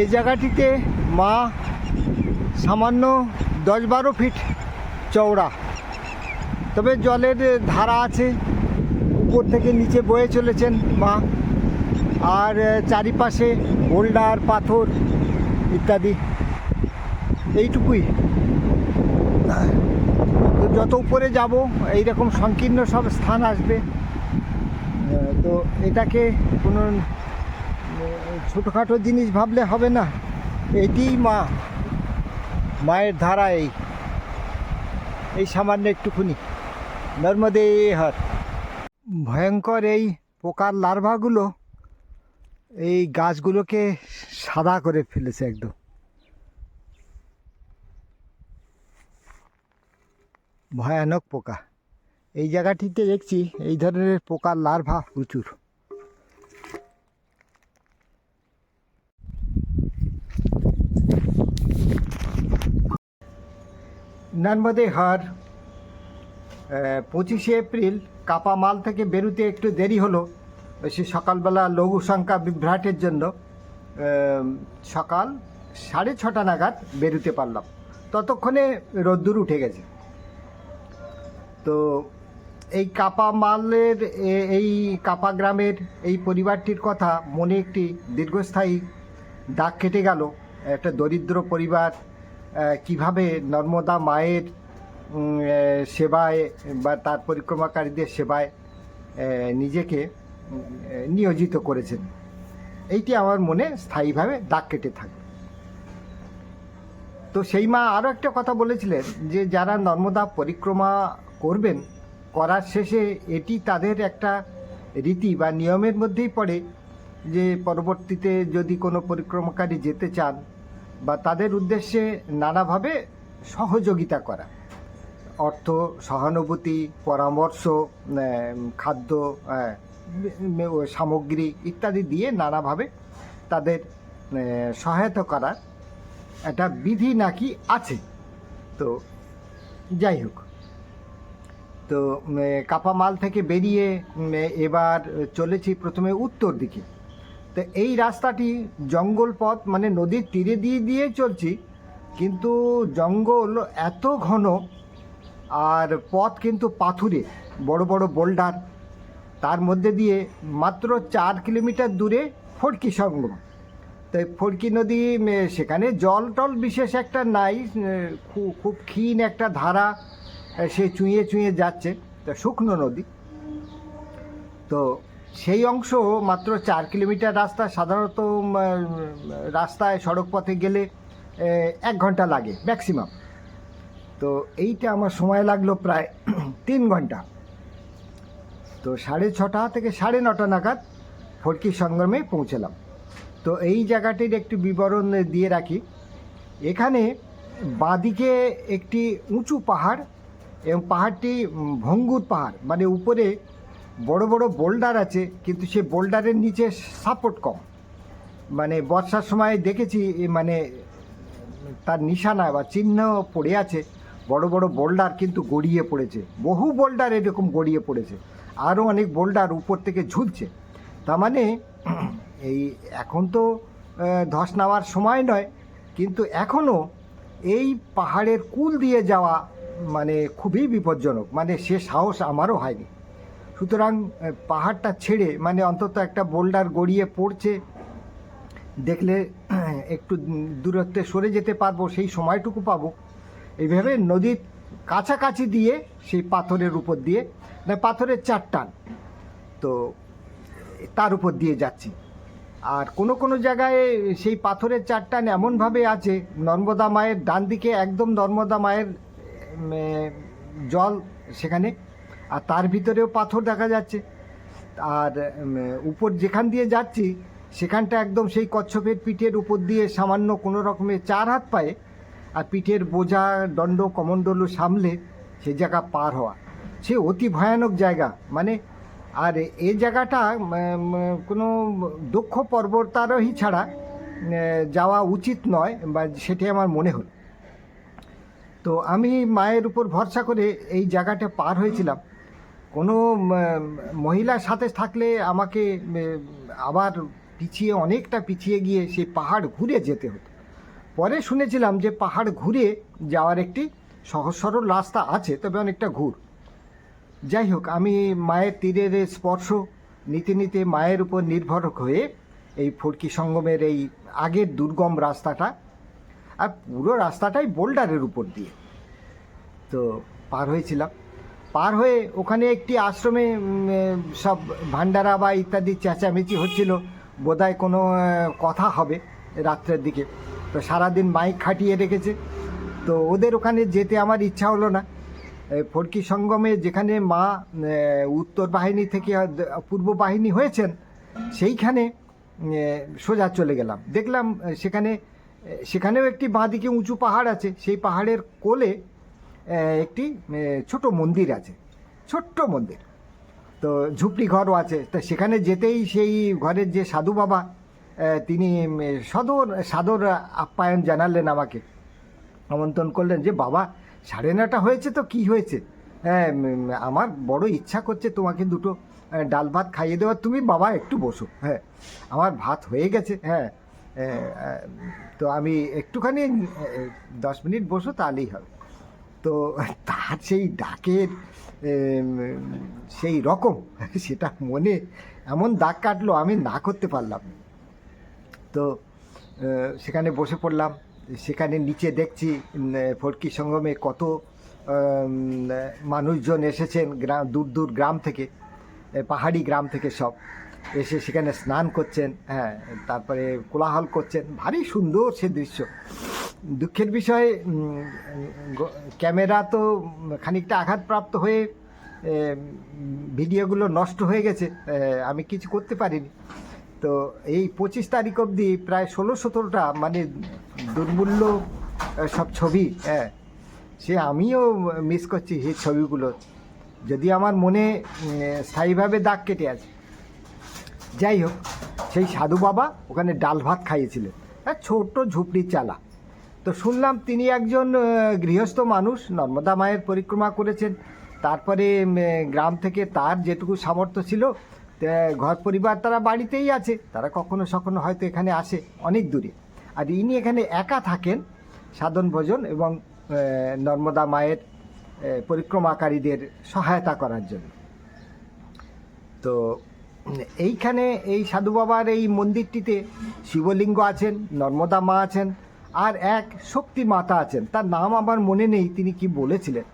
এই জায়গাটিতে মা সামান্য দশ বারো ফিট চওড়া। তবে জলের ধারা আছে, উপর থেকে নিচে বয়ে চলেছেন মা। আর চারিপাশে হোল্ডার পাথর ইত্যাদি। এইটুকুই। তো যত উপরে যাব, এইরকম সংকীর্ণ সব স্থান আসবে। তো এটাকে কোনো ছোটোখাটো জিনিস ভাবলে হবে না। এটিই মা, মায়ের ধারা এই। এই সামান্য একটুখানি। নর্মদে হার। ভয়ঙ্কর এই পোকার লার্ভাগুলো এই গাছগুলোকে সাদা করে ফেলেছে একদম। ভয়ানক পোকা। এই জায়গাটিতে দেখছি এই ধরনের পোকার লার্ভা প্রচুর। নর্মদে হার পঁচিশে এপ্রিল কাপামাল থেকে বেরোতে একটু দেরি হলো। সে সকালবেলা লঘু সংখ্যা বিভ্রাটের জন্য সকাল সাড়ে ছটা নাগাদ বেরোতে পারলাম। ততক্ষণে রোদ্দুর উঠে গেছে। তো এই কাপা মালের এই কাপা গ্রামের এই পরিবারটির কথা মনে একটি দীর্ঘস্থায়ী দাগ কেটে গেল। একটা দরিদ্র পরিবার কীভাবে নর্মদা মায়ের সেবায় বা তার পরিক্রমাকারীদের সেবায় নিজেকে নিয়োজিত করেছেন। এইটি আমার মনে স্থায়ীভাবে দাগ কেটে থাকে। তো সেই মা আরও একটা কথা বলেছিলেন যে, যারা নর্মদা পরিক্রমা করবেন, করার শেষে এটি তাদের একটা রীতি বা নিয়মের মধ্যেই পড়ে যে, পরবর্তীতে যদি কোনো পরিক্রমাকারী যেতে চান বা তাদের উদ্দেশ্যে নানাভাবে সহযোগিতা করা। অর্থ, সহানুভূতি, পরামর্শ খাদ্য সামগ্রী ইত্যাদি দিয়ে নানাভাবে তাদের সহায়তা করার একটা বিধি নাকি আছে। তো যাই হোক। তো কাপামাল থেকে বেরিয়ে এবার চলেছি প্রথমে উত্তর দিকে। তো এই রাস্তাটি জঙ্গল পথ মানে নদীর তীরে দিয়ে দিয়ে চলছি, কিন্তু জঙ্গল এত ঘন আর পথ কিন্তু পাথুরে, বড় বড় বোল্ডার। তার মধ্যে দিয়ে মাত্র চার কিলোমিটার দূরে ফড়কি সঙ্গম তো ফড়কি নদী সেখানে জল টল বিশেষ একটা নাই খুব ক্ষীণ একটা ধারা সে চুঁয়ে চুঁয়ে যাচ্ছে। তো শুকনো নদী। তো সেই অংশ মাত্র চার কিলোমিটার রাস্তা, সাধারণত রাস্তায় সড়ক পথে গেলে এক ঘণ্টা লাগে ম্যাক্সিমাম। তো এইটা আমার সময় লাগল প্রায় তিন ঘণ্টা। তো সাড়ে ছটা থেকে সাড়ে নটা নাগাদ ফটকি সংগ্রামে পৌঁছলাম। তো এই জায়গাটির একটু বিবরণ দিয়ে রাখি। এখানে বাঁদিকে একটি উঁচু পাহাড় এবং পাহাড়টি ভঙ্গুর পাহাড় মানে উপরে বড় বড় বোল্ডার আছে, কিন্তু সে বোল্ডারের নিচে সাপোর্ট কম। মানে বর্ষার সময় দেখেছি মানে তার নিশানা বা চিহ্ন পড়ে আছে, বড় বড় বোল্ডার কিন্তু গড়িয়ে পড়েছে। বহু বোল্ডার এরকম গড়িয়ে পড়েছে, আরও অনেক বোল্ডার উপর থেকে ঝুলছে। তার মানে এই এখন তো ধস নামার সময় নয়, কিন্তু এখনও এই পাহাড়ের কুল দিয়ে যাওয়া মানে খুবই বিপজ্জনক। মানে সে সাহস আমারও হয়নি। সুতরাং পাহাড়টা ছেড়ে মানে অন্তত একটা বোল্ডার গড়িয়ে পড়ছে, দেখলে, একটু দূরত্বে সরে যেতে পারব, সেই সময়টুকু পাবো। এইভাবে নদীর কাছাকাছি দিয়ে, সেই পাথরের উপর দিয়ে, না, পাথরের চারটান তো তার উপর দিয়ে যাচ্ছি। আর কোনো কোনো জায়গায় সেই পাথরের চারটান এমনভাবে আছে, নর্মদা মায়ের ডান দিকে একদম নর্মদা মায়ের জল সেখানে আর তার ভিতরেও পাথর দেখা যাচ্ছে। আর উপর যেখান দিয়ে যাচ্ছি, সেখানটা একদম সেই কচ্ছপের পিঠের উপর দিয়ে সামান্য কোনো রকমের চার হাত পায়ে, আর পিঠের বোঝা, দণ্ড, কমণ্ডলু সামলে সে জায়গা পার হওয়া। সে অতি ভয়ানক জায়গা। মানে আর এই জায়গাটা কোনো দক্ষ পর্বতারোহী ছাড়া যাওয়া উচিত নয় বা সেটি আমার মনে হলো। তো আমি মায়ের উপর ভরসা করে এই জায়গাটা পার হয়েছিলাম। কোনো মহিলার সাথে থাকলে আমাকে আবার পিছিয়ে, অনেকটা পিছিয়ে গিয়ে সেই পাহাড় ঘুরে যেতে হতো। পরে শুনেছিলাম যে পাহাড় ঘুরে যাওয়ার একটি সহজ সরল রাস্তা আছে, তবে অনেকটা ঘুর। যাই হোক, আমি মায়ের তীরের স্পর্শ নিতে নিতে মায়ের উপর নির্ভর হয়ে এই ফড়কি সঙ্গমের এই আগের দুর্গম রাস্তাটা আর পুরো রাস্তাটাই বোল্ডারের উপর দিয়ে। তো পার হয়েছিলাম। পার হয়ে ওখানে একটি আশ্রমে সব ভান্ডারা বা ইত্যাদি চেঁচামেচি হচ্ছিল। বোধহয় কোনো কথা হবে রাত্রের দিকে। তো সারাদিন মাইক খাটিয়ে রেখেছে। তো ওদের ওখানে যেতে আমার ইচ্ছা হলো না। ফড়কি সঙ্গমে যেখানে মা উত্তর বাহিনী থেকে পূর্ব বাহিনী হয়েছেন, সেইখানে সোজা চলে গেলাম। দেখলাম সেখানে সেখানেও একটি বাঁদিকে উঁচু পাহাড় আছে। সেই পাহাড়ের কোলে একটি ছোট মন্দির আছে। ছোট্ট মন্দির। তো ঝুপড়ি ঘরও আছে। তো সেখানে যেতেই সেই ঘরের যে সাধু বাবা তিনি সদর, সাদর আপ্যায়ন জানালেন আমাকে। আমন্ত্রণ করলেন যে, বাবা, সাড়ে নটা হয়েছে তো, কি হয়েছে? হ্যাঁ আমার বড় ইচ্ছা করছে তোমাকে দুটো ডাল ভাত খাইয়ে দেওয়ার। তুমি বাবা একটু বসো। হ্যাঁ আমার ভাত হয়ে গেছে। হ্যাঁ তো আমি একটুখানি দশ মিনিট বসো, তাহলেই হবে। তো তার সেই ডাকের সেই রকম সেটা মনে এমন দাগ কাটলো আমি না করতে পারলাম। তো সেখানে বসে পড়লাম, সেখানে নিচে দেখছি ফটকি সঙ্গমে কত মানুষজন এসেছেন গ্রাম দূর দূর গ্রাম থেকে পাহাড়ি গ্রাম থেকে সব। এসে সেখানে স্নান করছেন হ্যাঁ তারপরে কোলাহল করছেন, ভারী সুন্দর সে দৃশ্য। দুঃখের বিষয় ক্যামেরা তো খানিকটা আঘাতপ্রাপ্ত হয়ে ভিডিওগুলো নষ্ট হয়ে গেছে আমি কিছু করতে পারিনি। তো এই পঁচিশ তারিখ অবধি প্রায় ষোলো সতেরোটা মানে দুর্মূল্য সব ছবি হ্যাঁ সে আমিও মিস করছি সেই ছবিগুলো। যদি আমার মনে স্থায়ীভাবে দাগ কেটে আছে। যাই হোক, সেই সাধু বাবা ওখানে ডাল ভাত খাইয়েছিলেন। হ্যাঁ ছোট্ট ঝুপড়ি চালা। তো শুনলাম তিনি একজন গৃহস্থ মানুষ, নর্মদা মায়ের পরিক্রমা করেছেন। তারপরে গ্রাম থেকে তার যেটুকু সামর্থ্য ছিল ঘর পরিবার তারা বাড়িতেই আছে। তারা কখনো সখনো হয়তো এখানে আসে অনেক দূরে। আর ইনি এখানে একা থাকেন সাধন ভোজন এবং নর্মদা মায়ের পরিক্রমাকারীদের সহায়তা করার জন্য। তো এইখানে এই সাধু বাবার এই মন্দিরটিতে শিবলিঙ্গ আছেন, নর্মদা মা আছেন আর এক শক্তি মাতা আছেন। তার নাম আমার মনে নেই, তিনি কি বলেছিলেন?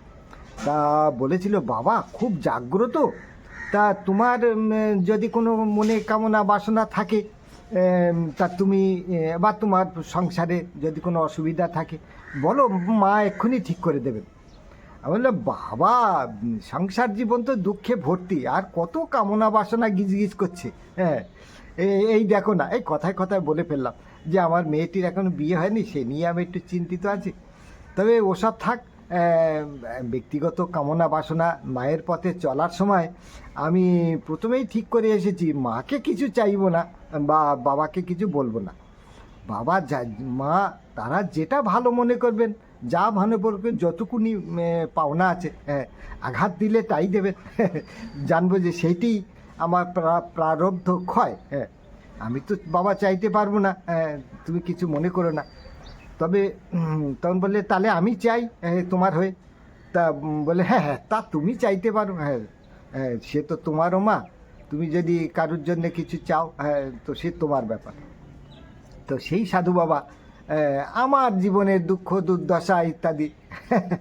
তা বলেছিল, বাবা, খুব জাগ্রত। তা তোমার যদি কোনো মনে কামনা বাসনা থাকে তা তুমি বা তোমার সংসারে যদি কোনো অসুবিধা থাকে, বলো, মা এক্ষুনি ঠিক করে দেবেন আমি বললাম, বাবা, সংসার জীবন তো দুঃখে ভর্তি, আর কত কামনা বাসনা গিজ গিজ করছে হ্যাঁ? এই দেখো না, এই কথায় কথায় বলে ফেললাম। যে আমার মেয়েটির এখনও বিয়ে হয়নি, সে নিয়ে আমি একটু চিন্তিত আছি। তবে ওসব থাক ব্যক্তিগত কামনা বাসনা, মায়ের পথে চলার সময় আমি প্রথমেই ঠিক করে এসেছি, মাকে কিছু চাইব না বা বাবাকে কিছু বলব না। বাবা যা, মা, তারা যেটা ভালো মনে করবেন, যা ভালো করবেন যতটুকুনি পাওনা আছে আঘাত দিলে তাই দেবেন। জানব যে সেইটি আমার প্রা- প্রারব্ধ ক্ষয় হ্যাঁ আমি তো বাবা চাইতে পারব না তুমি কিছু মনে করো না। তবে তখন বললে, তাহলে আমি চাই তোমার হয়ে। তা বলে হ্যাঁ হ্যাঁ তা তুমি চাইতে পারো হ্যাঁ হ্যাঁ সে তো তোমারও মা। তুমি যদি কারোর জন্য কিছু চাও হ্যাঁ তো সে তোমার ব্যাপার। তো সেই সাধু বাবা আমার জীবনের দুঃখ, দুর্দশা ইত্যাদি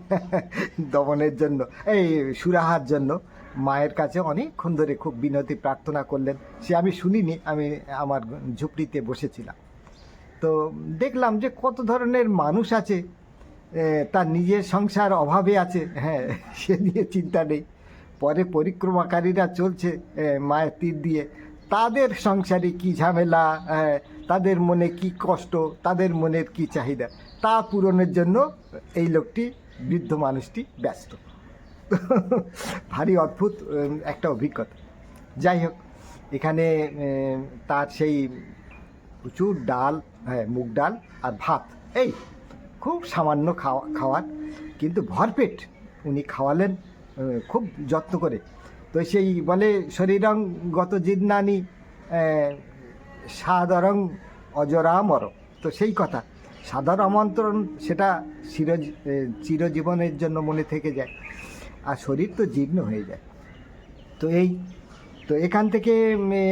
দমনের জন্য, এই সুরাহার জন্য মায়ের কাছে অনেকক্ষণ ধরে খুব বিনতি প্রার্থনা করলেন। সে আমি শুনিনি, আমি আমার ঝুপড়িতে বসেছিলাম। তো দেখলাম যে কত ধরনের মানুষ আছে তার নিজের সংসার অভাবে আছে। হ্যাঁ সে নিয়ে চিন্তা নেই। পরে পরিক্রমাকারীরা চলছে মায়ের তীর দিয়ে। তাদের সংসারে কি ঝামেলা তাদের মনে কি কষ্ট, তাদের মনের কি চাহিদা, তা পূরণের জন্য এই লোকটি, বৃদ্ধ মানুষটি ব্যস্ত। ভারী অদ্ভুত একটা অভিজ্ঞতা। যাই হোক এখানে তার সেই প্রচুর ডাল হ্যাঁ মুগ ডাল আর ভাত। এই খুব সামান্য খাওয়া খাওয়ার কিন্তু ভরপেট উনি খাওয়ালেন খুব যত্ন করে। তো সেই বলে শরীরং গত জিন্নানি আহ, সাদরং অজরামর। তো সেই কথা। সাদর আমন্ত্রণ সেটা চির চিরজীবনের জন্য মনে থেকে যায়। আর শরীর তো জীর্ণ হয়ে যায়। তো এই, তো এখান থেকে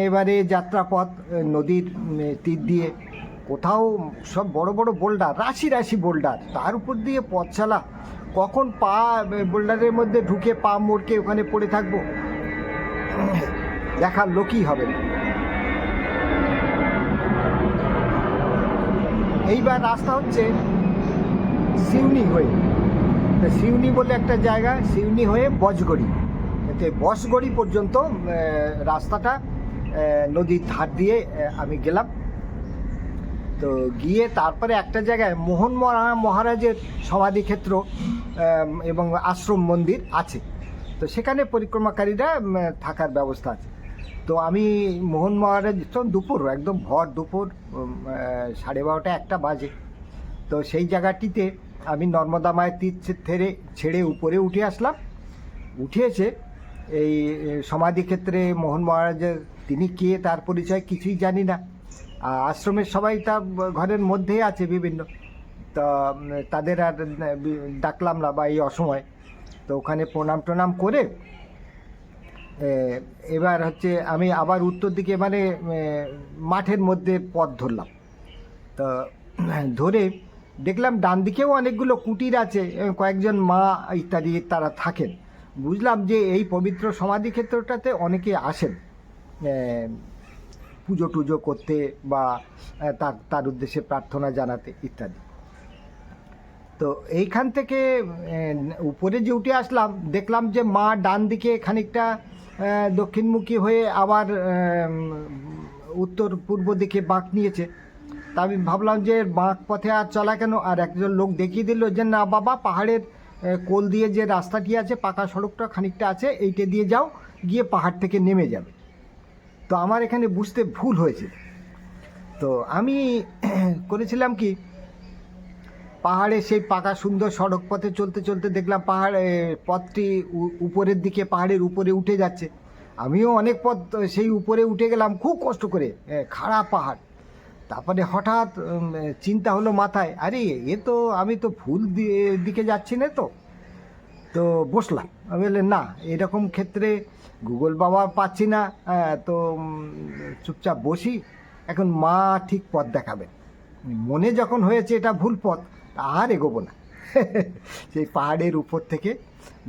এবারে যাত্রাপথ নদীর তীর দিয়ে কোথাও সব বড় বড় বোল্ডার, রাশি রাশি বোল্ডার, তার উপর দিয়ে পথ চালা কখন পা বোল্ডারের মধ্যে ঢুকে পা মোড়কে ওখানে পড়ে থাকব, দেখার লোকই হবে না। এইবার রাস্তা হচ্ছে সিউনি হয়ে। তা সিউনি বলে একটা জায়গা, সিউনি হয়ে বজগড়ি। এতে বসগড়ি পর্যন্ত রাস্তাটা নদীর ধার দিয়ে আমি গেলাম। তো গিয়ে তারপরে একটা জায়গায় মোহন মহা- মহারাজের সমাধিক্ষেত্র এবং আশ্রম মন্দির আছে। তো সেখানে পরিক্রমাকারীরা থাকার ব্যবস্থা আছে। তো আমি মোহন মহারাজ দুপুর, একদম ভর দুপুর সাড়ে বারোটা একটা বাজে। তো সেই জায়গাটিতে আমি নর্মদা মায়ের তীর ছে- থেরে ছেড়ে উপরে উঠে আসলাম। উঠে এসে এই সমাধিক্ষেত্রে মোহন মহারাজের তিনি কে, তার পরিচয় কিছুই জানি না। আশ্রমের সবাই তা ঘরের মধ্যেই আছে বিভিন্ন। তা তাদের আর ডাকলাম না বা এই অসময়। তো ওখানে প্রণাম টনাম করে এবার হচ্ছে আমি আবার উত্তর দিকে মানে মাঠের মধ্যে পথ ধরলাম। তো, ধরে দেখলাম ডান দিকেও অনেকগুলো কুটির আছে কয়েকজন মা ইত্যাদি তারা থাকেন। বুঝলাম যে এই পবিত্র সমাধি ক্ষেত্রটাতে অনেকে আসেন পুজো টুজো করতে বা তার তার উদ্দেশ্যে প্রার্থনা জানাতে ইত্যাদি। তো এইখান থেকে উপরে যে উঠে আসলাম, দেখলাম যে মা ডান দিকে খানিকটা দক্ষিণমুখী হয়ে আবার উত্তর পূর্ব দিকে বাঁক নিয়েছে। তা আমি ভাবলাম যে বাঁক পথে আর চলা কেন? আর একজন লোক দেখিয়ে দিল যে, না বাবা, পাহাড়ের কোল দিয়ে যে রাস্তাটি আছে, পাকা সড়কটা খানিকটা আছে, এইটা দিয়ে যাও, গিয়ে পাহাড় থেকে নেমে যাবে। তো আমার এখানে বুঝতে ভুল হয়েছে। তো আমি করেছিলাম কি, পাহাড়ে সেই পাকা সুন্দর সড়ক পথে চলতে চলতে দেখলাম পাহাড় পথটি উপরের দিকে, পাহাড়ের উপরে উঠে যাচ্ছে। আমিও অনেক পথ, সেই উপরে উঠে গেলাম, খুব কষ্ট করে খাড়া পাহাড়। তারপরে হঠাৎ চিন্তা হলো মাথায়, আরে এ তো আমি তো ভুল দিকে যাচ্ছি না তো। তো বসলাম। আমি বললাম, না, এরকম ক্ষেত্রে গুগল বাবা পাচ্ছি না তো চুপচাপ বসি। এখন মা ঠিক পথ দেখাবেন। মনে যখন হয়েছে এটা ভুল পথ, আর এগোবো না। সেই পাহাড়ের উপর থেকে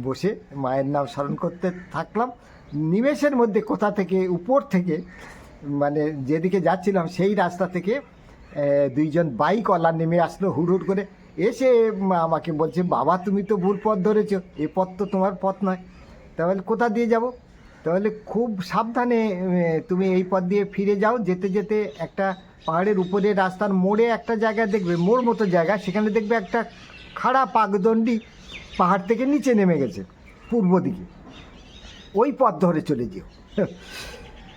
বসে মায়ের নাম স্মরণ করতে থাকলাম। নিমেষের মধ্যে কোথা থেকে, উপর থেকে মানে যেদিকে যাচ্ছিলাম, সেই রাস্তা থেকে দুইজন বাইকওয়ালা নেমে আসলো, হুড় করে। এসে আমাকে বলছে, বাবা, তুমি তো ভুল পথ ধরেছো। এ পথ তো তোমার পথ নয়। তাহলে কোথা দিয়ে যাব? তাহলে খুব সাবধানে তুমি এই পথ দিয়ে ফিরে যাও। যেতে যেতে একটা পাহাড়ের উপরে, রাস্তার মোড়ে একটা জায়গা দেখবে, মোড় মতো জায়গা। সেখানে দেখবে একটা খাড়া পাকদণ্ডি পাহাড় থেকে নিচে নেমে গেছে, পূর্ব দিকে। ওই পথ ধরে চলে যেও।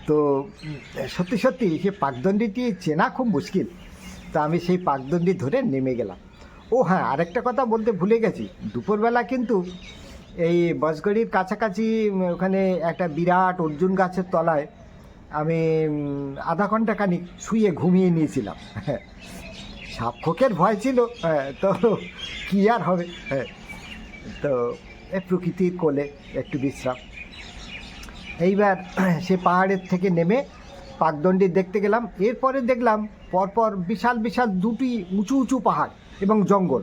তো সত্যি সত্যি সে পাকদণ্ডিটি চেনা খুব মুশকিল। তা আমি সেই পাকদণ্ডি ধরে নেমে গেলাম। ও হ্যাঁ আরেকটা কথা বলতে ভুলে গেছি। দুপুরবেলা কিন্তু এই বসগড়ির কাছাকাছি ওখানে একটা বিরাট অর্জুন গাছের তলায় আমি আধা ঘণ্টা খানিক শুয়ে ঘুমিয়ে নিয়েছিলাম। সাপখোকের ভয় ছিল হ্যাঁ তো কী আর হবে হ্যাঁ। তো প্রকৃতির কোলে একটু বিশ্রাম। এইবার সে পাহাড়ের থেকে নেমে পাকদণ্ডি দেখতে গেলাম। এরপরে দেখলাম পরপর বিশাল বিশাল দুটি উঁচু উঁচু পাহাড় এবং জঙ্গল।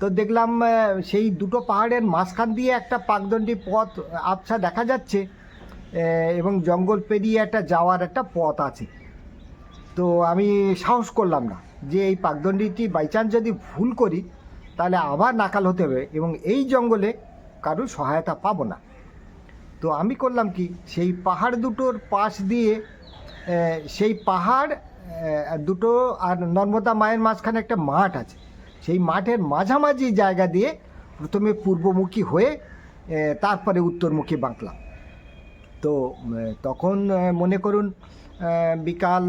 তো দেখলাম সেই দুটো পাহাড়ের মাঝখান দিয়ে একটা পাকদণ্ডি পথ আবছা দেখা যাচ্ছে এবং জঙ্গল পেরিয়ে একটা যাওয়ার একটা পথ আছে। তো আমি সাহস করলাম না যে এই পাকদণ্ডিটি বাই চান্স যদি ভুল করি, তাহলে আবার নাকাল হতে হবে এবং এই জঙ্গলে কারোর সহায়তা পাবো না। তো আমি করলাম কি? সেই পাহাড় দুটোর পাশ দিয়ে সেই পাহাড় দুটো আর নর্মদা মায়ের মাঝখানে একটা মাঠ আছে। সেই মাঠের মাঝামাঝি জায়গা দিয়ে প্রথমে পূর্বমুখী হয়ে তারপরে উত্তরমুখী বাঁকলাম। তো তখন মনে করুন বিকাল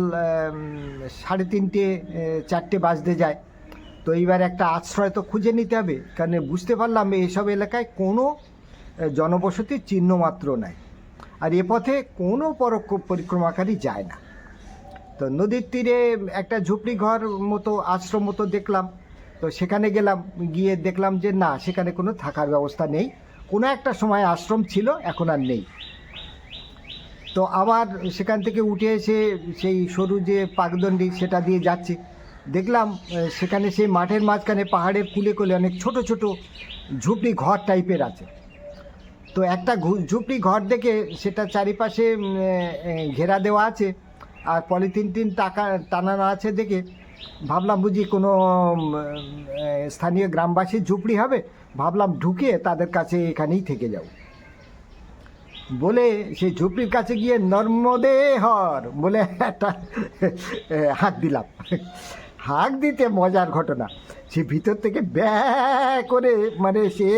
সাড়ে তিনটে চারটে বাজতে যায়। তো এইবার একটা আশ্রয় তো খুঁজে নিতে হবে, কারণ বুঝতে পারলাম এইসব এলাকায় কোনো জনবসতির চিহ্ন মাত্র নাই। আর এ পথে কোনো পরোক্ষ পরিক্রমাকারী যায় না। তো নদীর তীরে একটা ঝুপড়ি ঘর মতো, আশ্রম মতো দেখলাম। তো সেখানে গেলাম, গিয়ে দেখলাম যে না, সেখানে কোনো থাকার ব্যবস্থা নেই। কোনো একটা সময় আশ্রম ছিল, এখন আর নেই। তো আবার সেখান থেকে উঠে এসে সেই সরু যে পাকদণ্ডি, সেটা দিয়ে যাচ্ছি। দেখলাম সেখানে সেই মাঠের মাঝখানে পাহাড়ের কুলে কুলে অনেক ছোট ছোট ঝুপড়ি ঘর টাইপের আছে। তো একটা ঝুপড়ি ঘর দেখে সেটা চারিপাশে ঘেরা দেওয়া আছে। আর পলিথিন টিন টাকা, টানানো আছে দেখে। ভাবলাম বুঝি কোনো স্থানীয় গ্রামবাসীর ঝুপড়ি হবে। ভাবলাম ঢুকে তাদের কাছে এখানেই থেকে যাব। বলে সেই ঝুপড়ির কাছে গিয়ে, নর্মদে হর! বলে একটা হাঁক দিলাম। হাঁক দিতে মজার ঘটনা। সে ভিতর থেকে ব্যা করে মানে সে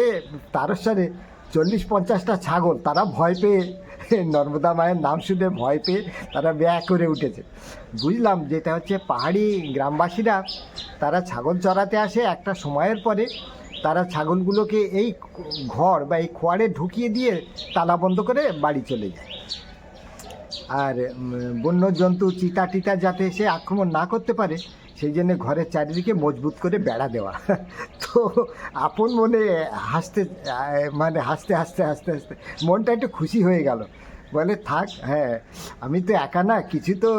তারস্বরে চল্লিশ পঞ্চাশটা ছাগল, তারা ভয় পেয়ে, নর্মদা মায়ের নাম শুনে ভয় পেয়ে তারা ব্যা করে উঠেছে। বুঝলাম যেটা হচ্ছে পাহাড়ি গ্রামবাসীরা, তারা ছাগল চড়াতে আসে একটা সময়ের পরে, তারা ছাগলগুলোকে এই ঘর বা এই খোয়ারে ঢুকিয়ে দিয়ে তালা বন্ধ করে বাড়ি চলে যায়। আর বন্য জন্তু চিতা টিতা যাতে সে আক্রমণ না করতে পারে সেই জন্য ঘরের চারিদিকে মজবুত করে বেড়া দেওয়া। তো আপন মনে হাসতে মানে হাসতে হাসতে হাসতে হাসতে মনটা একটু খুশি হয়ে গেল। বলে, থাক হ্যাঁ আমি তো একা না, কিছু তো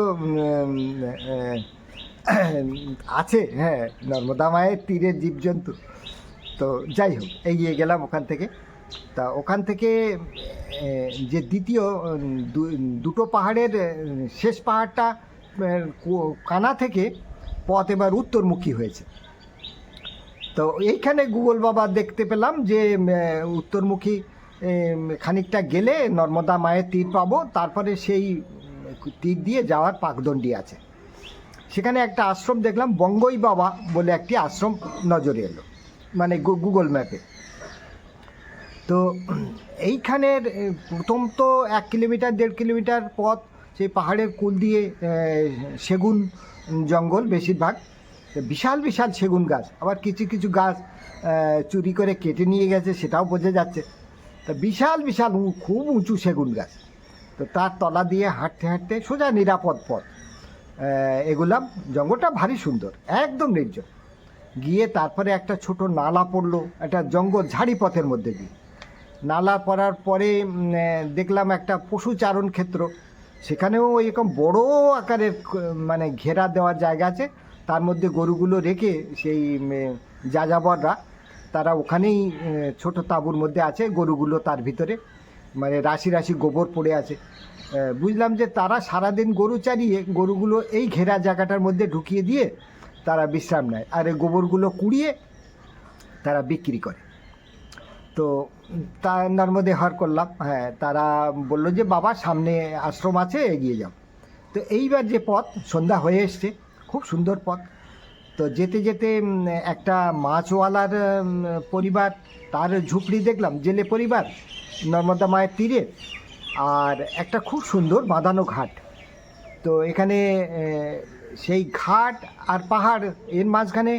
আছে হ্যাঁ নর্মদা মায়ের তীরের জীবজন্তু। তো যাই হোক, এগিয়ে গেলাম ওখান থেকে। তা ওখান থেকে যে দ্বিতীয় দুটো পাহাড়ের শেষ পাহাড়টা কানা থেকে পথ এবার উত্তরমুখী হয়েছে। তো এইখানে গুগল বাবা দেখতে পেলাম যে উত্তরমুখী খানিকটা গেলে নর্মদা মায়ের তীর পাবো, তারপরে সেই তীর দিয়ে যাওয়ার পাকদণ্ডি আছে। সেখানে একটা আশ্রম দেখলাম, বঙ্গই বাবা বলে একটি আশ্রম নজরে এলো মানে গুগল ম্যাপে। তো এইখানের প্রথম তো এক কিলোমিটার, দেড় কিলোমিটার পথ সেই পাহাড়ের কুল দিয়ে সেগুন জঙ্গল বেশিরভাগ। বিশাল বিশাল সেগুন গাছ। আবার কিছু কিছু গাছ চুরি করে কেটে নিয়ে গেছে, সেটাও বোঝা যাচ্ছে। তো বিশাল বিশাল খুব উঁচু সেগুন গাছ। তো তার তলা দিয়ে হাঁটতে হাঁটতে সোজা নিরাপদ পথ। এগুলাম জঙ্গলটা ভারী সুন্দর, একদম নির্জন। গিয়ে তারপরে একটা ছোট নালা পড়ল, একটা জঙ্গল ঝাড়ি পথের মধ্যে দিয়ে। নালা পড়ার পরে দেখলাম একটা পশুচারণ ক্ষেত্র। সেখানেও এরকম বড় আকারের মানে ঘেরা দেওয়ার জায়গা আছে। তার মধ্যে গরুগুলো রেখে সেই যাযাবররা, তারা ওখানেই ছোট তাঁবুর মধ্যে আছে, গরুগুলো তার ভিতরে মানে রাশি রাশি গোবর পড়ে আছে। বুঝলাম যে তারা সারাদিন গরু চালিয়ে গরুগুলো এই ঘেরা জায়গাটার মধ্যে ঢুকিয়ে দিয়ে তারা বিশ্রাম নেয়। আর এই গোবরগুলো কুড়িয়ে তারা বিক্রি করে। তো তা নর্মদে হার করলাম। হ্যাঁ তারা বলল যে, বাবা, সামনে আশ্রম আছে, এগিয়ে যাও। তো এইবার যে পথ, সন্ধ্যা হয়ে এসছে, খুব সুন্দর পথ। তো যেতে যেতে একটা মাছওয়ালার পরিবার, তার ঝুপড়ি দেখলাম, জেলে পরিবার, নর্মদা মায়ের তীরে, আর একটা খুব সুন্দর বাঁধানো ঘাট। তো এখানে সেই ঘাট আর পাহাড়, এর মাঝখানে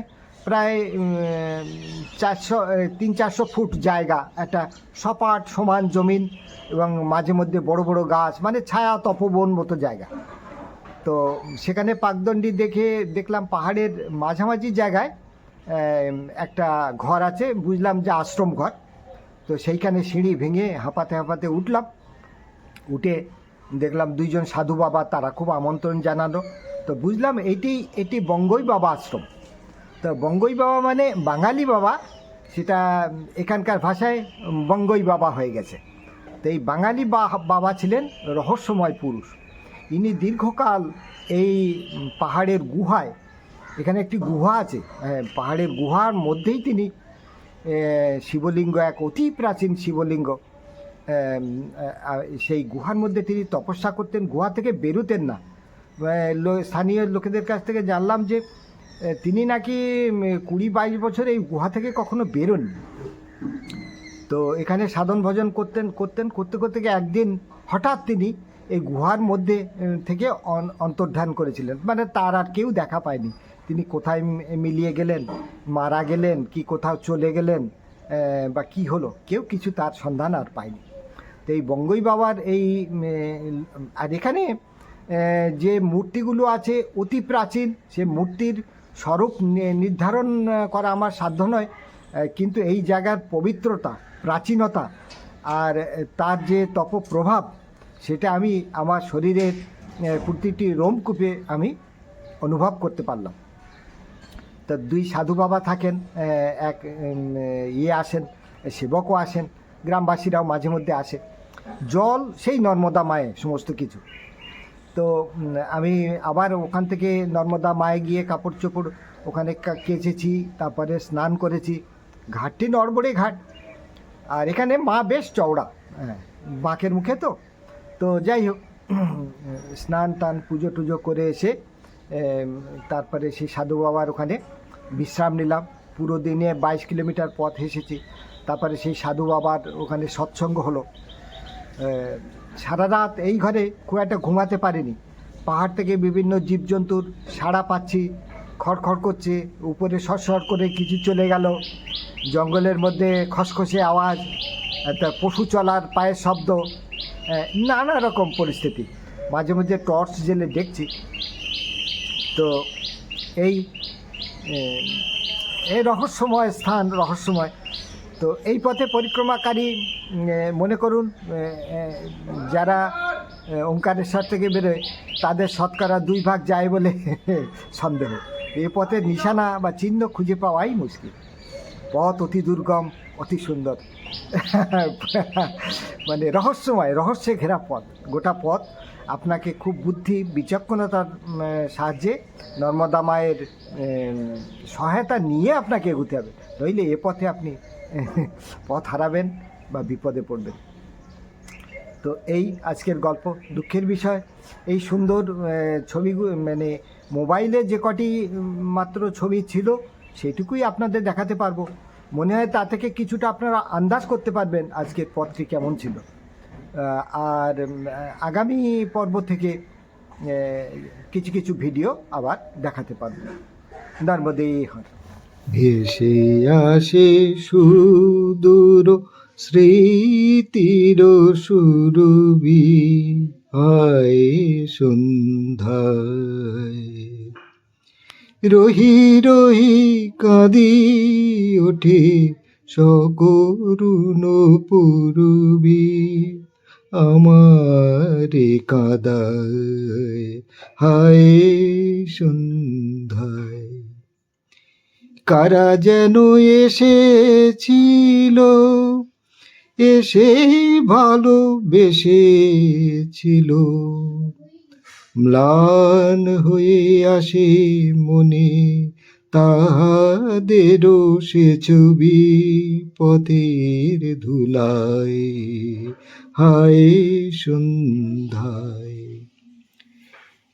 প্রায় চারশো তিন চারশো ফুট জায়গা, একটা সপাট সমান জমিন এবং মাঝে মধ্যে বড় বড় গাছ মানে ছায়া তপবন মতো জায়গা। তো সেখানে পাকদণ্ডি দেখে দেখলাম পাহাড়ের মাঝামাঝি জায়গায় একটা ঘর আছে, বুঝলাম যে আশ্রম ঘর। তো সেইখানে সিঁড়ি ভেঙে হাঁপাতে হাঁপাতে উঠলাম। উঠে দেখলাম দুইজন সাধু বাবা, তারা খুব আমন্ত্রণ জানালো। তো বুঝলাম এটি এটি বঙ্গই বাবা আশ্রম। তো বঙ্গই বাবা মানে বাঙালি বাবা, সেটা এখানকার ভাষায় বঙ্গই বাবা হয়ে গেছে। তো এই বাঙালি বাবা ছিলেন রহস্যময় পুরুষ। ইনি দীর্ঘকাল এই পাহাড়ের গুহায়, এখানে একটি গুহা আছে পাহাড়ের গুহার মধ্যেই তিনি শিবলিঙ্গ, এক অতি প্রাচীন শিবলিঙ্গ সেই গুহার মধ্যে তিনি তপস্যা করতেন। গুহা থেকে বেরোতেন না। স্থানীয় লোকেদের কাছ থেকে জানলাম যে তিনি নাকি কুড়ি বাইশ বছর এই গুহা থেকে কখনো বেরোননি। তো এখানে সাধন ভজন করতেন করতেন, করতে করতে একদিন হঠাৎ তিনি এই গুহার মধ্যে থেকে অন- অন্তর্ধান করেছিলেন। মানে তার আর কেউ দেখা পায়নি। তিনি কোথায় মিলিয়ে গেলেন, মারা গেলেন, কি কোথাও চলে গেলেন বা কি হলো, কেউ কিছু তার সন্ধান আর পায়নি। তো এই বঙ্গই বাবার এই আর এখানে যে মূর্তিগুলো আছে অতি প্রাচীন, সে মূর্তির স্বরূপ নির্ধারণ করা আমার সাধ্য নয় কিন্তু এই জায়গার পবিত্রতা, প্রাচীনতা আর তার যে তপপ্রভাব, সেটা আমি আমার শরীরের প্রতিটি রোমকূপে আমি অনুভব করতে পারলাম। তা দুই সাধু বাবা থাকেন এক ইয়ে আসেন, সেবকও আসেন, গ্রামবাসীরাও মাঝে মধ্যে আসে। জল সেই নর্মদা মায়ে, সমস্ত কিছু। তো আমি আবার ওখান থেকে নর্মদা মায়ে গিয়ে কাপড় চোপড় ওখানে কেচেছি, তারপরে স্নান করেছি। ঘাটটি নড়বড়ে ঘাট। আর এখানে মা বেশ চওড়া হ্যাঁ বাঁকের মুখে তো। তো যাই হোক, স্নান টান, পুজো টুজো করে এসে তারপরে সেই সাধু বাবার ওখানে বিশ্রাম নিলাম। পুরো দিনে বাইশ কিলোমিটার পথ হেসেছি। তারপরে সেই সাধু বাবার ওখানে সৎসঙ্গ হলো। সারা রাত এই ঘরে খুব একটা ঘুমাতে পারিনি। পাহাড় থেকে বিভিন্ন জীবজন্তুর সাড়া পাচ্ছি। খড়খড় করছে, উপরে সরসর করে কিছু চলে গেল। জঙ্গলের মধ্যে খসখসে আওয়াজ, একটা পশু চলার পায়ের শব্দ নানা রকম পরিস্থিতি। মাঝে মাঝে টর্চ জেলে দেখছি। তো এই এই রহস্যময় স্থান, রহস্যময়। তো এই পথে পরিক্রমাকারী মনে করুন যারা এ, ওঙ্কারেশ্বর থেকে বেরোয় তাদের শতকরা দুই ভাগ যায় বলে সন্দেহ। এ পথের নিশানা বা চিহ্ন খুঁজে পাওয়াই মুশকিল। পথ অতি দুর্গম অতি সুন্দর। মানে রহস্যময় রহস্যে ঘেরা পথ। গোটা পথ আপনাকে খুব বুদ্ধি বিচক্ষণতার সাহায্যে নর্মদা মায়ের সহায়তা নিয়ে আপনাকে এগোতে হবে। নইলে এ পথে আপনি পথ হারাবেন বা বিপদে পড়বেন। তো এই আজকের গল্প দুঃখের বিষয়। এই সুন্দর আহ, ছবি মানে মোবাইলে যে কটি মাত্র ছবি ছিল সেটুকুই আপনাদের দেখাতে পারব। মনে হয় তা থেকে কিছুটা আপনারা আন্দাজ করতে পারবেন আজকের পথটি কেমন ছিল। আর আগামী পর্ব থেকে কিছু কিছু ভিডিও আবার দেখাতে পারব। নর্মদে হর। ভেসে আসে সুদূর স্মৃতির সুরবি হায় সন্ধ্যায়। রহি রহি কাঁদি ওঠে সকরুণ পুরবি। আমারে কাদায়। হায় সন্ধ্যায়। কারা যেন এসেছিল? এসে ভালো বেসেছিল ম্লান হয়ে আসে মনে, তাহাদেরও সে ছবি পথের ধুলায়। হায় সন্ধ্যায়,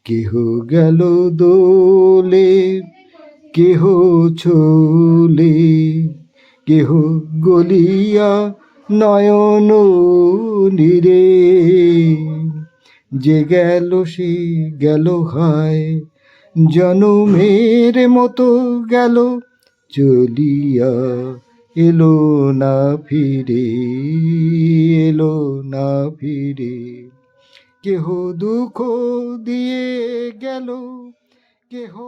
কেহ গেল দোলে কেহ ছোলে, কেহ গলিয়া নয়ন নিরে। যে গেল, সে গেল হায়, জনমের মতো গেল, চলিয়া এলো না ফিরে, এলো না ফিরে। কেহ দুঃখ দিয়ে গেল, কেহ